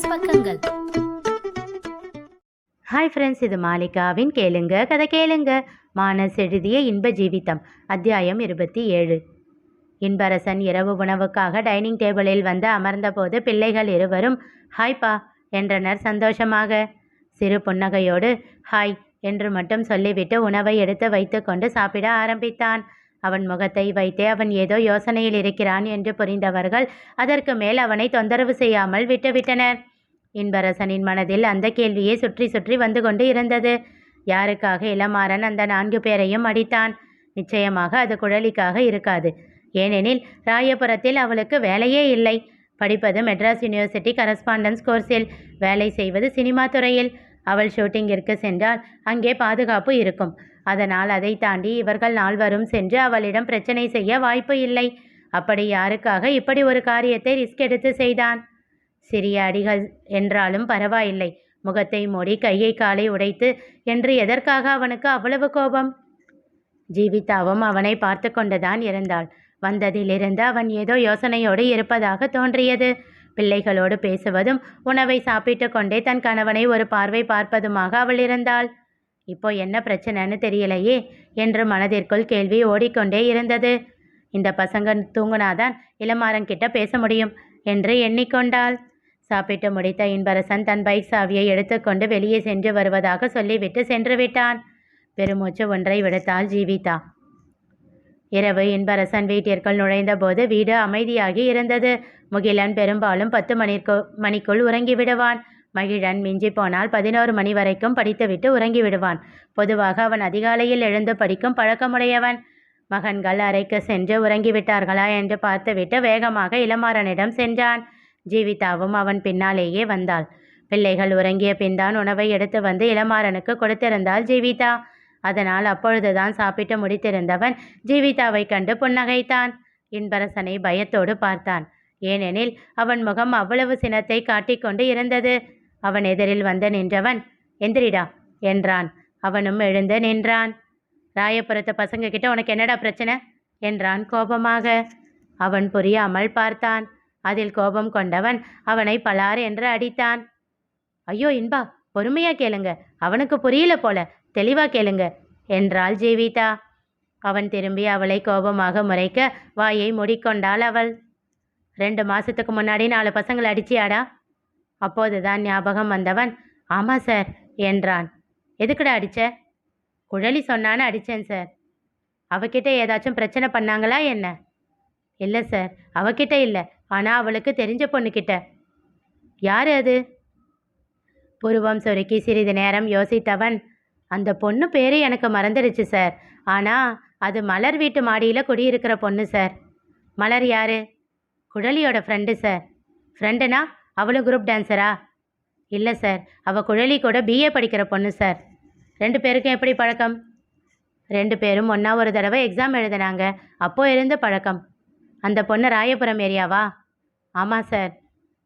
Minus பக்கங்கள். Hi friends இது மாலிகாவின் கேளுங்க கதை கேளுங்க. மானஸ் எழுதிய இன்ப ஜீவிதம் அத்தியாயம் இருபத்தி ஏழு. இன்பரசன் இரவு உணவுக்காக டைனிங் டேபிளில் வந்து அமர்ந்தபோது பிள்ளைகள் இருவரும் ஹாய்ப்பா என்றனர் சந்தோஷமாக. சிறு புன்னகையோடு ஹாய் என்று மட்டும் சொல்லிவிட்டு உணவை எடுத்து வைத்துக்கொண்டு சாப்பிட ஆரம்பித்தான். அவன் முகத்தை வைத்தே அவன் ஏதோ யோசனையில் இருக்கிறான் என்று புரிந்தவர்கள் அதற்கு மேல் அவனை தொந்தரவு செய்யாமல் விட்டுவிட்டனர். இன்பரசனின் மனதில் அந்த கேள்வியே சுற்றி சுற்றி வந்து கொண்டு இருந்தது. யாருக்காக இளமாறன் அந்த நான்கு பேரையும் அடித்தான்? நிச்சயமாக அது குழலிக்காக இருக்காது. ஏனெனில் ராயபுரத்தில் அவளுக்கு வேலையே இல்லை. படிப்பது மெட்ராஸ் யூனிவர்சிட்டி கரஸ்பாண்டன்ஸ் கோர்ஸில் வேலை செய்வது சினிமா துறையில். அவள் ஷூட்டிங்கிற்கு சென்றால் அங்கே பாதுகாப்பு இருக்கும். அதனால் அதை தாண்டி இவர்கள் நால்வரும் சென்று அவளிடம் பிரச்சனை செய்ய வாய்ப்பு இல்லை. அப்படி யாருக்காக இப்படி ஒரு காரியத்தை ரிஸ்க் எடுத்து செய்தான்? சிறிய அடிகள் என்றாலும் பரவாயில்லை. முகத்தை மூடி கையை காலை உடைத்து என்று எதற்காக அவனுக்கு அவ்வளவு கோபம்? ஜீவிதாவும் அவனை பார்த்து கொண்டுதான் இருந்தாள். வந்ததிலிருந்து அவன் ஏதோ யோசனையோடு இருப்பதாக தோன்றியது. பிள்ளைகளோடு பேசுவதும் உணவை சாப்பிட்டு கொண்டே தன் கணவனை ஒரு பார்வை பார்ப்பதுமாக அவள் இருந்தாள். இப்போ என்ன பிரச்சனைன்னு தெரியலையே என்று மனதிற்குள் கேள்வி ஓடிக்கொண்டே இருந்தது. இந்த பசங்க தூங்குனாதான் இளமாரங்கிட்ட பேச முடியும் என்று எண்ணிக்கொண்டாள். சாப்பிட்டு முடித்த இன்பரசன் தன் பைக் சாவியை எடுத்துக்கொண்டு வெளியே சென்று வருவதாக சொல்லிவிட்டு சென்று விட்டான் பெருமூச்சு ஒன்றை விடுத்தாள் ஜீவிதா. இரவு இன்பரசன் வீட்டிற்குள் நுழைந்தபோது வீடு அமைதியாகி இருந்தது. முகிலன் பெரும்பாலும் பத்து மணிக்கு மணிக்குள் உறங்கி விடுவான் மகிழன் மிஞ்சி போனால் பதினோரு மணி வரைக்கும் படித்துவிட்டு உறங்கி விடுவான் பொதுவாக அவன் அதிகாலையில் எழுந்து படிக்கும் பழக்கமுடையவன். மகன்கள் அறைக்கு சென்று உறங்கிவிட்டார்களா என்று பார்த்துவிட்டு வேகமாக இளமாறனிடம் சென்றான். ஜீவிதாவும் அவன் பின்னாலேயே வந்தாள். பிள்ளைகள் உறங்கிய பின்தான் உணவை எடுத்து வந்து இளமாறனுக்கு கொடுத்திருந்தாள் ஜீவிதா. அதனால் அப்பொழுதுதான் சாப்பிட்டு முடித்திருந்தவன் ஜீவிதாவை கண்டு புன்னகைத்தான். இன்பரசனை பயத்தோடு பார்த்தான். ஏனெனில் அவன் முகம் அவ்வளவு சினத்தை காட்டிக்கொண்டு இருந்தது. அவன் எதிரில் வந்து நின்றவன் எந்திரிடா என்றான். அவனும் எழுந்து நின்றான். ராயபுரத்து பசங்க கிட்ட உனக்கு என்னடா பிரச்சனை? என்றான் கோபமாக. அவன் புரியாமல் பார்த்தான். அதில் கோபம் கொண்டவன் அவனை பலார் என்று அடித்தான். ஐயோ இன்பா பொறுமையா கேளுங்க. அவனுக்கு புரியல போல. தெளிவா கேளுங்க என்றாள் ஜீவிதா. அவன் திரும்பி அவளை கோபமாக முறைக்க வாயை மூடிக்கொண்டாள் அவள். ரெண்டு மாசத்துக்கு முன்னாடி நாலு பசங்களை அடிச்சியாடா? அப்போதுதான் ஞாபகம் வந்தவன் ஆமா சார் என்றான். எதுக்குடா அடிச்ச? குழலி சொன்னான்னு அடித்தேன் சார். அவகிட்ட ஏதாச்சும் பிரச்சனை பண்ணாங்களா என்ன? இல்லை சார் அவகிட்ட இல்லை. ஆனால் அவளுக்கு தெரிஞ்ச பொண்ணுக்கிட்ட யார் அது? புருவம் சொருக்கி சிறிது நேரம் யோசித்தவன் அந்த பொண்ணு பேரு எனக்கு மறந்துடுச்சு சார். ஆனால் அது மலர் வீட்டு மாடியில் குடியிருக்கிற பொண்ணு சார். மலர் யாரு? குழலியோட ஃப்ரெண்டு சார். ஃப்ரெண்டுனா அவளும் குரூப் டான்ஸரா இல்லை சார். அவள் குழலி கூட பிஏ படிக்கிற பொண்ணு சார். ரெண்டு பேருக்கும் எப்படி பழக்கம்? ரெண்டு பேரும் ஒன்றா ஒரு தடவை எக்ஸாம் எழுதினாங்க. அப்போ இருந்த பழக்கம். அந்த பொண்ணு ராயபுரம் ஏரியாவா ஆமாம் சார்.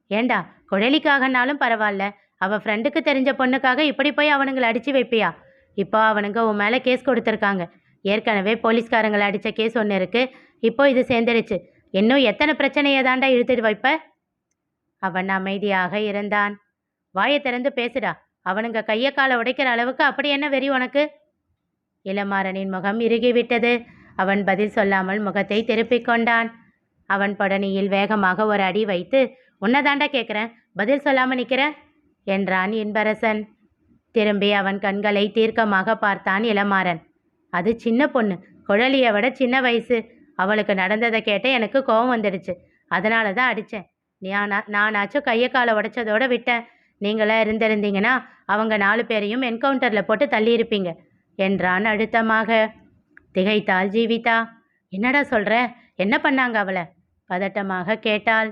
ஏண்டா குழலிக்காகனாலும் பரவாயில்ல அவள் ஃப்ரெண்டுக்கு தெரிஞ்ச பொண்ணுக்காக இப்படி போய் அவனுங்களை அடித்து வைப்பியா? இப்போ அவனுங்க உன் மேலே கேஸ் கொடுத்துருக்காங்க. ஏற்கனவே போலீஸ்காரங்களை அடித்த கேஸ் ஒன்று இருக்குது இப்போ இது சேர்ந்துடுச்சு. இன்னும் எத்தனை பிரச்சனையை தாண்டா இழுத்துட்டு வைப்ப? அவன் அமைதியாக இருந்தான். வாயை திறந்து பேசுடா. அவனுங்க கையை காலை உடைக்கிற அளவுக்கு அப்படி என்ன வெறி உனக்கு? இளமாறனின் முகம் இறுகிவிட்டது. அவன் பதில் சொல்லாமல் முகத்தை திருப்பிக் கொண்டான். அவன் படனியில் வேகமாக ஒரு அடி வைத்து உன்னதாண்டா கேட்குறேன் பதில் சொல்லாமல் நிற்கிற என்றான் இன்பரசன். திரும்பி அவன் கண்களை தீர்க்கமாக பார்த்தான் இளமாறன். அது சின்ன பொண்ணு. குழலியை விட சின்ன வயசு. அவளுக்கு நடந்ததை கேட்ட எனக்கு கோபம் வந்துடுச்சு. அதனால தான் அடித்தேன் நானா நானாச்சும் கையை காலை உடைச்சதோட விட்டேன். நீங்களா இருந்திருந்தீங்கன்னா அவங்க நாலு பேரையும் என்கவுண்டரில் போட்டு தள்ளியிருப்பீங்க என்றான் அழுத்தமாக. திகைத்தாள் ஜீவிதா. என்னடா சொல்கிற என்ன பண்ணாங்க அவளை? பதட்டமாக கேட்டாள்.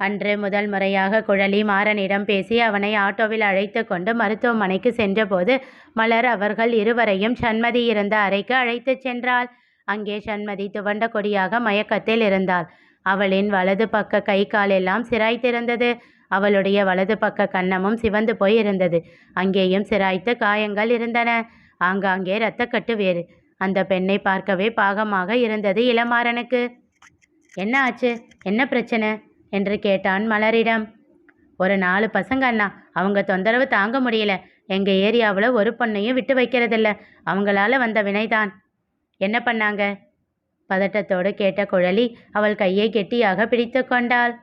அன்று முதல் முறையாக குழலி மாறனிடம் பேசி அவனை ஆட்டோவில் அழைத்து கொண்டு மருத்துவமனைக்கு சென்றபோது மலர் அவர்கள் இருவரையும் சண்மதி இருந்த அறைக்கு அழைத்துச் சென்றாள். அங்கே சண்மதி துவண்ட கொடியாக மயக்கத்தில் இருந்தாள். அவளின் வலது பக்க கை கால் எல்லாம் சிராய்த்திருந்தது அவளுடைய வலது பக்க கன்னமும் சிவந்து போய் இருந்தது. அங்கேயும் சிராய்த்து காயங்கள் இருந்தன. ஆங்காங்கே இரத்தக்கட்டு வேறு. அந்த பெண்ணை பார்க்கவே பாகமாக இருந்தது. இளமாறனுக்கு என்ன ஆச்சு? என்ன பிரச்சனை? என்று கேட்டான் மலரிடம். ஒரு நாலு பசங்க அண்ணா. அவங்க தொந்தரவு தாங்க முடியல. எங்கள் ஏரியாவில் ஒரு பொண்ணையும் விட்டு வைக்கிறதில்ல. அவங்களால வந்த வினைதான். என்ன பண்ணாங்க? பதட்டத்தோடு கேட்ட குழலி அவள் கையை கெட்டியாக பிடித்து கொண்டாள்.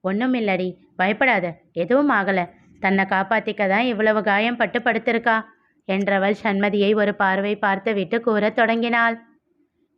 ஒன்றும் இல்லடி. பயப்படாத. எதுவும் ஆகலை. தன்னை காப்பாத்திக்க தான் இவ்வளவு காயம் பட்டு படுத்திருக்கா? என்றவள் சண்மதியை ஒரு பார்வை பார்த்துவிட்டு கூறத் தொடங்கினாள்.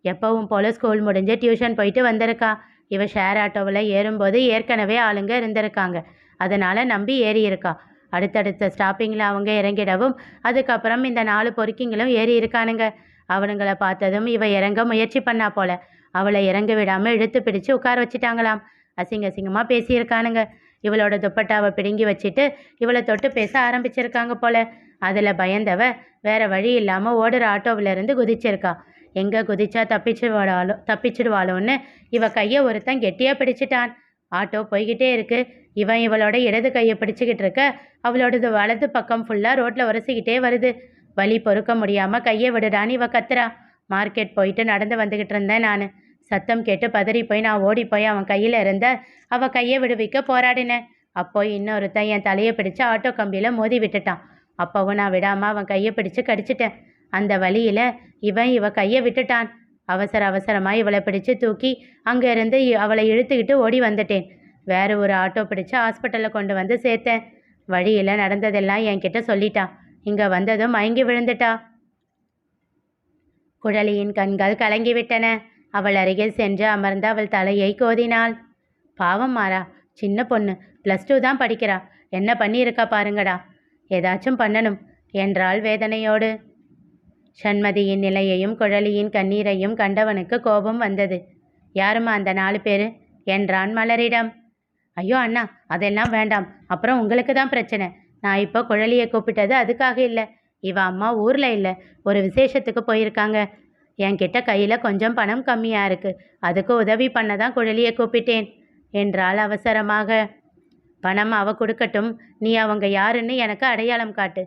எப்பவும் போல ஸ்கூல் முடிஞ்சு டியூஷன் போயிட்டு வந்திருக்கா. இவ ஷேர் ஆட்டோவில் ஏறும்போது ஏற்கனவே ஆளுங்க இருந்திருக்காங்க. அதனால நம்பி ஏறி இருக்கா அடுத்தடுத்த ஸ்டாப்பிங்கில் அவங்க இறங்கிடவும் அதுக்கப்புறம் இந்த நாலு பொறுக்கிங்களும் ஏறி இருக்கானுங்க. அவனுங்கள பார்த்ததும் இவ இறங்க முயற்சி பண்ணா போல. அவளை இறங்க விடாமல் இழுத்து பிடிச்சு உட்கார வச்சிட்டாங்களாம். அசிங்க அசிங்கமாக பேசியிருக்கானுங்க. இவளோட துப்பட்டாவை பிடுங்கி வச்சுட்டு இவளை தொட்டு பேச ஆரம்பிச்சிருக்காங்க போல. அதில் பயந்தவ வேற வழி இல்லாமல் ஓடுற ஆட்டோவிலேருந்து குதிச்சிருக்கா. எங்கே குதிச்சா தப்பிச்சுடுவாளோ தப்பிச்சிடுவாளோன்னு இவ கையை ஒருத்தன் கெட்டியாக பிடிச்சிட்டான். ஆட்டோ போய்கிட்டே இருக்கு. இவன் இவளோட இடது கையை பிடிச்சிக்கிட்டு இருக்க அவளோடது வலது பக்கம் ஃபுல்லாக ரோட்டில் உரசிக்கிட்டே வருது. வலி பொறுக்க முடியாமல் கையை விடுடான்னு இவ கத்துறா. மார்க்கெட் போயிட்டு நடந்து வந்துக்கிட்டு இருந்தேன் நான். சத்தம் கேட்டு பதறி போய் நான் ஓடி போய் அவன் கையில் இருந்த அவள் கையை விடுவிக்க போராடினேன். அப்போ இன்னொருத்தன் என் தலையை பிடிச்சு ஆட்டோ கம்பியில் மோதி விட்டுட்டான். அப்போவும் நான் விடாமல் அவன் கையை பிடிச்சு கடிச்சிட்டேன். அந்த வழியில் இவன் இவ கையை விட்டுட்டான். அவசர அவசரமாக இவளை பிடிச்சு தூக்கி அங்கேருந்து அவளை இழுத்துக்கிட்டு ஓடி வந்துட்டேன். வேறு ஒரு ஆட்டோ பிடிச்சு ஹாஸ்பிட்டலில் கொண்டு வந்து சேர்த்தேன். வழியில் நடந்ததெல்லாம் என்கிட்ட சொல்லிட்டான். இங்கே வந்ததும் மயங்கி விழுந்துட்டா. குழலியின் கண்கள் கலங்கிவிட்டன. அவள் அருகில் சென்று அமர்ந்து அவள் தலையை கோதினாள். பாவம் மாறா சின்ன பொண்ணு ப்ளஸ் டூ தான் படிக்கிறா. என்ன பண்ணியிருக்கா பாருங்கடா. ஏதாச்சும் பண்ணணும் என்றாள் வேதனையோடு. சண்மதியின் நிலையையும் குழலியின் கண்ணீரையும் கண்டவனுக்கு கோபம் வந்தது. யாரும்மா அந்த நாலு பேர்? என்றான் மலரிடம். ஐயோ அண்ணா அதெல்லாம் வேண்டாம். அப்புறம் உங்களுக்கு தான் பிரச்சனை. நான் இப்போ குழலியை கூப்பிட்டது அதுக்காக இல்லை. இவ அம்மா ஊரில் இல்லை. ஒரு விசேஷத்துக்கு போயிருக்காங்க. என்கிட்ட கையில் கொஞ்சம் பணம் கம்மியாக இருக்குது அதுக்கு உதவி பண்ண தான் குழலியை கூப்பிட்டேன் என்றாள் அவசரமாக. பணம் அவ கொடுக்கட்டும். நீ அவங்க யாருன்னு எனக்கு அடையாளம் காட்டு.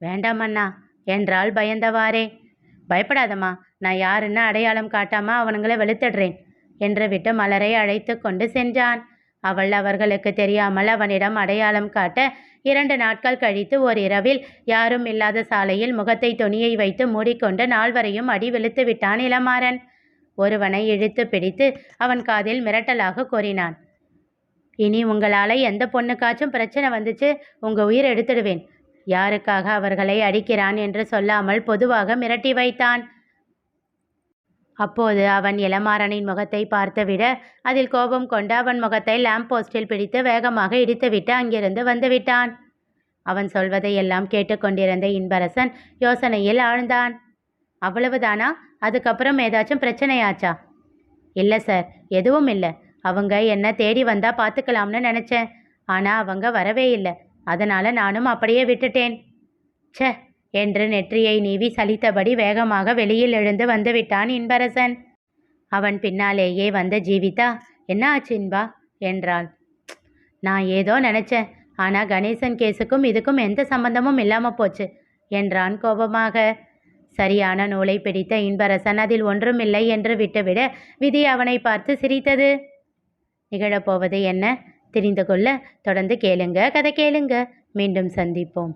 வேண்டாம் அண்ணா என்றாள் பயந்தவாறே. பயப்படாதம்மா நான் யாருன்னு அடையாளம் காட்டாம அவனுங்களை வெளுத்திடுறேன் என்று விட்டு மலரை அழைத்து கொண்டு சென்றான். அவள் அவர்களுக்கு தெரியாமல் அவனிடம் அடையாளம் காட்ட இரண்டு நாட்கள் கழித்து ஓர் இரவில் யாரும் இல்லாத சாலையில் முகத்தை துணியை வைத்து மூடிக்கொண்டு நால்வரையும் அடி வெளுத்து விட்டான் இளமாறன். ஒருவனை இழுத்து பிடித்து அவன் காதில் மிரட்டலாக கூறினான் இனி உங்களால் எந்த பொண்ணுக்காச்சும் பிரச்சனை வந்துச்சு உங்கள் உயிர் எடுத்துடுவேன். யாருக்காக அவர்களை அடிக்கிறான் என்று சொல்லாமல் பொதுவாக மிரட்டி வைத்தான். அப்போது அவன் இளமாறனின் முகத்தை பார்த்துவிட அதில் கோபம் கொண்டு அவன் முகத்தை லேம்ப் போஸ்டில் பிடித்து வேகமாக இடித்துவிட்டு அங்கிருந்து வந்துவிட்டான். அவன் சொல்வதை எல்லாம் கேட்டுக்கொண்டிருந்த இன்பரசன் யோசனையில் ஆழ்ந்தான். அவ்வளவுதானா? அதுக்கப்புறம் ஏதாச்சும் பிரச்சனையாச்சா? இல்லை சார் எதுவும் இல்லை. அவங்க என்ன தேடி வந்தா பார்த்துக்கலாம்னு நினச்சேன். ஆனால் அவங்க வரவே இல்லை. அதனால் நானும் அப்படியே விட்டுட்டேன். ச்சே! என்று நெற்றியை நீவி சலித்தபடி வேகமாக வெளியில் எழுந்து வந்துவிட்டான் இன்பரசன். அவன் பின்னாலேயே வந்த ஜீவிதா என்ன ஆச்சு இன்பா? என்றாள். நான் ஏதோ நினச்சேன். ஆனால் கணேசன் கேஸுக்கும் இதுக்கும் எந்த சம்பந்தமும் இல்லாமல் போச்சு என்றான் கோபமாக. சரியான நூலை பிடித்த இன்பரசன் அதில் ஒன்றுமில்லை என்று விட்டுவிட விதி அவனை பார்த்து சிரித்தது. நிகழப்போவது என்ன? தெரிந்து கொள்ள தொடர்ந்து கேளுங்க. கதை கேளுங்க. மீண்டும் சந்திப்போம்.